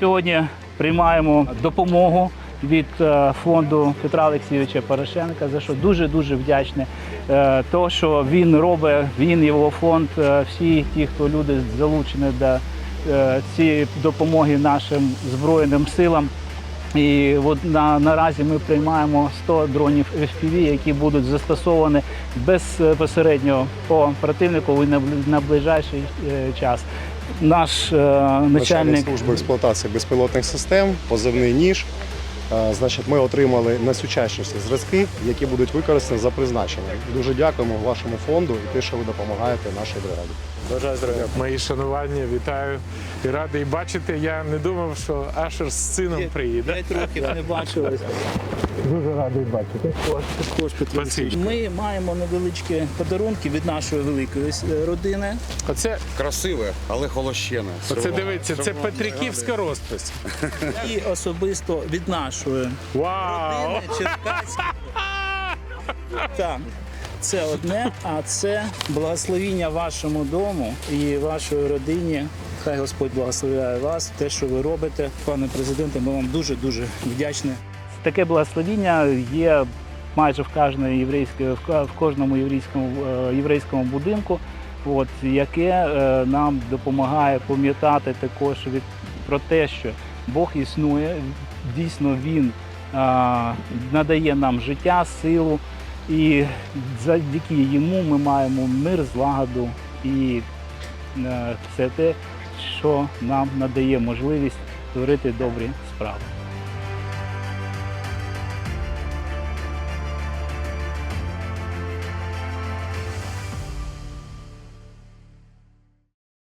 Сьогодні приймаємо допомогу від е, фонду Петра Олексійовича Порошенка, за що дуже дуже вдячний. Е, То, що він робить, він його фонд, е, всі ті, хто люди залучені до е, цієї допомоги нашим збройним силам. І от на, наразі ми приймаємо 100 дронів FPV, які будуть застосовані безпосередньо по противнику на, на ближайший час. Наш е, начальник начальник служби експлуатації безпілотних систем, позивний ніж. Е, Значить, ми отримали найсучасніші зразки, які будуть використані за призначенням. Дуже дякуємо вашому фонду і те, що ви допомагаєте нашій бригаді. Бажаю здоров'я. Мої шанування, вітаю і радий бачити. Я не думав, що Ашер з сином приїде. П'ять років не бачились. Дуже радий бачити. Спасибі. Ми маємо невеличкі подарунки від нашої великої е, родини. Оце, Красиве, але холощене. оце дивіться, це Петриківська розпис. І особисто від нашої Вау! родини Черкаської. Так, це одне, а це благословіння вашому дому і вашої родині. Хай Господь благословляє вас, те, що ви робите, пане президенте. Ми вам дуже дуже вдячні. Таке благословіння є майже в кожної єврейської, в кожному єврейському е, єврейському будинку, от яке е, нам допомагає пам'ятати також від про те, що Бог існує, дійсно Він а, надає нам життя, силу, і завдяки йому ми маємо мир, злагоду і е, це те, що нам надає можливість творити добрі справи.